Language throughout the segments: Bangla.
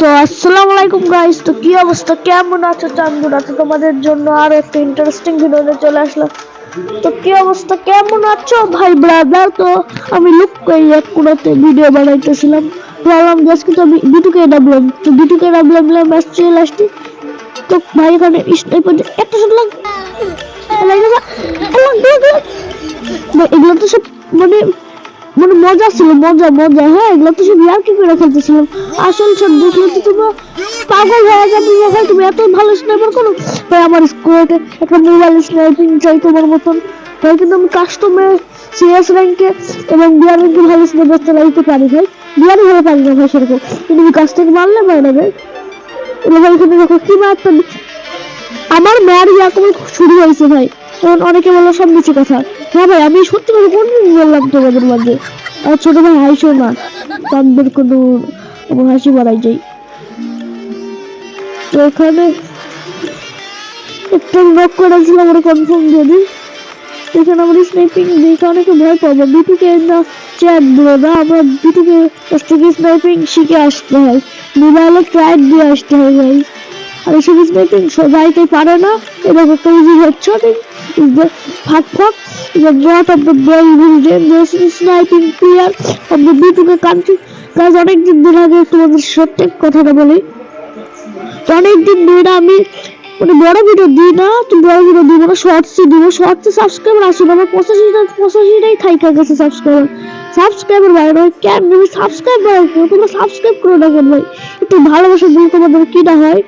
তো আসসালামু আলাইকুম গাইস তো কি অবস্থা? কেমন আছো? চান্দুরা তো তোমাদের জন্য আরও একটা ইন্টারেস্টিং ভিডিওতে চলে আসলাম। তো কি অবস্থা? কেমন আছো? ভাই ব্রাদার তো আমি লুক করে, এক কোনাতে ভিডিও বানাইতেছিলাম। ভাবলাম জাস্ট কিন্তু আমি বিটুকে ডাবলাম তো বিটুকে ডাবলাম ম্যাচ চলে আসছি। তো ভাই এখানে স্নাইপার একটা শট লাগ এগুলো তো সব মানে মানে মজা ছিল, মজা মজা। হ্যাঁ এগুলো তো সব ইয়ার্কি করে খেলতেছিলাম। আসল সব দেখলে তো তোমরা পাগল হয়ে যাবে যে তুমি এত ভালো স্নাইপার করো। ভাই আমার স্কোয়াডে একটা মোবাইল স্নাইপিং চাই তোমার মতন। ভাই কিন্তু আমি কাস্টমে সিএস র্যাঙ্কে এবং বিয়ার র্যাঙ্কে ভালো স্নাইপার চালাইতে পারি, ভাই। বিআরও ভালো পারি না, ভাই, সেরকম। কিন্তু আমি কাছ থেকে মারলে না, ভাই। এবার ভাই এখানে দেখো কি মারতাম আমার ম্যারি আক্রমণ শুরু হয়েছে, ভাই। অনেকে বলল সব মিছে কথা। হ্যাঁ ভাই, আমি সত্যি করে কোনদিন বললাম তোমাদের মাঝে? আর ছোট ভাই হাসো না। কান্দের কোনো আমার হাসি বাড়াই যাই তো এখানে একটা নক করেছিলাম, ওরা কনফার্ম দিয়ে দিই। এখানে আমরা স্নাইপিং দেখে অনেকে ভয় পাবো বিটুকে না চ্যাট দিল না। আমরা বিটুকে স্নাইপিং শিখে আসতে হয়। মোবাইলে ট্রাই দিয়ে আসতে হয় ভাই আর এসব স্নাইপিং সবাইকে পারে না। এটা একটা ইজি হচ্ছে is the Fat Fox is a lot of the very very dangerous sniping player of the B2K country guys অনেকদিন ধরে আগে তোমাদের সত্যি কথাটা বলি। তো অনেকদিন ধরে আমি মানে বড় ভিডিও দিই না, তো বড় ভিডিও দিব না শর্টসে দিব। শর্টসে সাবস্ক্রাইবার আসে না আমার পঁচাশিটা পঁচাশিটাই থাইকা গেছে সাবস্ক্রাইবার সাবস্ক্রাইবার বাইরে নয় কেন তুমি সাবস্ক্রাইব করো তোমরা সাবস্ক্রাইব করো না কেন ভাই? একটু ভালোবাসা দিলে তোমাদের কি না হয়।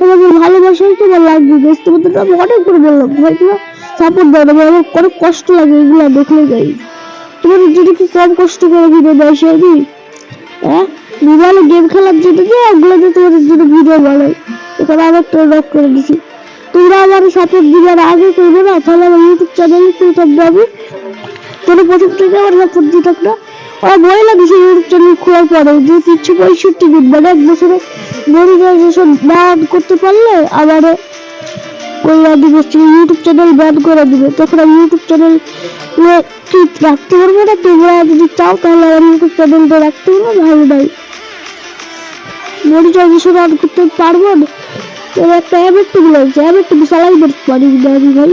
তোমাদের ভালোবাসাই তোমার লাগবে বেশ তোমাদের আমি অনেক করে বললাম তোমরা সাপোর্ট দাও না, আমার অনেক কষ্ট লাগে এগুলো দেখলে যাই তোমাদের যদি কি কম কষ্ট করে ভিডিও দেয় সেদি হ্যাঁ? মোবাইলে গেম খেলার জন্য যে ওগুলোতে তোমাদের জন্য ভিডিও বানাই এখানে আবার তো লক করে দিছি। তোমরা আমার সাপোর্ট দিবে আর আগে করবে না, তাহলে আমার ইউটিউব চ্যানেলে কেউ থাকবে আমি। তোরা প্রথম থেকে আমার সাপোর্ট দিয়ে থাক লাগছে ইউটিউব চ্যানেল খোলার পরে যে তিনশো পঁয়ষট্টি দিন মানে এক বছরে মনিটাইজেশন ব্যান করতে পারলে আবার ওই দিবস ইউটিউব চ্যানেল ব্যান করে দিবে। তখন আমি ইউটিউব চ্যানেল কি রাখতে পারব না। তোমরা যদি চাও তাহলে আমার ইউটিউব চ্যানেলটা রাখতে পারব ভালো নাই। মনিটাইজেশন অন করতে পারব না। তবে একটা অ্যামের টিভি লাগছে বেরতে পারি না আমি ভাই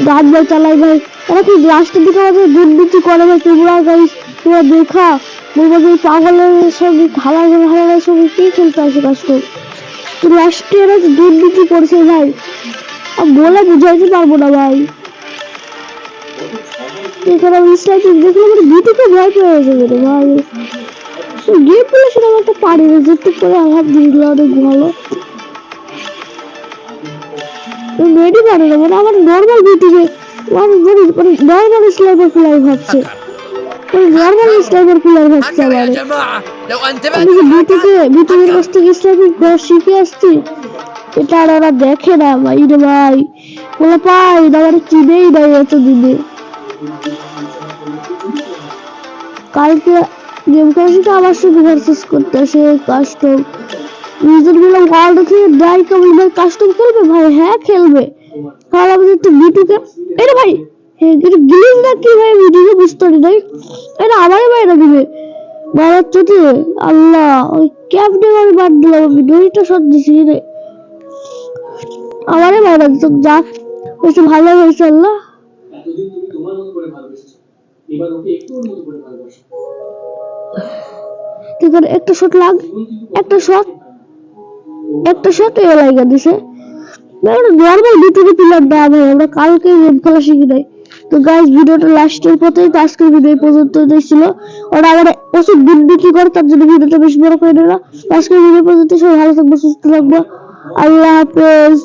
একটু গান চালাই ভাই। ওরা কি লাস্টের দিকে আমাদের দুর্নীতি করে ভাই? তোমরা গাই তোমরা দেখা বলব যে পাগলের সঙ্গে খালা খালার সঙ্গে কি খেলতে আসে কাজ কর তো লাস্টে এরা দুর্নীতি করছে ভাই। আমি বলে বুঝাইতে পারব না ভাই। এখানে আমি স্লাইডিং দেখলে আমার বিটিকে ভয় পেয়ে যাবে রে ভাই। গেম প্লে সেরকম একটা পারি না। যেটুক করে আলহামদুলিল্লাহ অনেক ভালো মেয়েটি ভালো লাগে না মানে আমার নর্মাল বিউটিকে আমার মানে মানে নর্মাল স্লাইবার ফুলাই ভাবছে। মানে নর্মাল স্লাইবার ফুলাই ভাবছে আচ্ছা, আমার। আচ্ছা, আচ্ছা, আমি কি বিউটিকে বিউটিকের কাছ থেকে স্লাইবিং শিখে আসছি এটা আর ওরা দেখে না ভাই রে ভাই। বলে পাই আমার চিনেই নাই এতদিনে। কালকে গেম খেলা আবার শুধু ভার্সেস করতে আসে কাস্টম নিজের ওয়ার্ল্ড থেকে ডাই কম ভাই কাস্টম খেলবে ভাই? হ্যাঁ খেলবে। তাহলে আমাদের তো বিটুকে এটা ভাই এটা গিলিস না কি ভাই? ভিডিও বুঝতে পারি নাই। এটা আমারই বাইরে দিবে। মারার চোটে আল্লাহ ওই ক্যাপটে আমি বাদ দিলাম দুইটা শট দিছি রে। আমারই বাইরে দিত যা বেশি ভালো হয়েছে আল্লাহ। তুমি করে একটা শট লাগ। একটা শট একটা লাগা দিছে। পিলার ভাই, আমরা কালকে গেম খেলা শিখি নাই তো গাইস ভিডিওটা লাস্টের পথেই, তো আজকের ভিডিও পর্যন্ত ওরা আমার ওষুধ কি করে, তার জন্য ভিডিওটা বেশি বড় করে নিলাম আজকের ভিডিও পর্যন্ত সবাই ভালো থাকব সুস্থ থাকব আল্লাহ হাফেজ।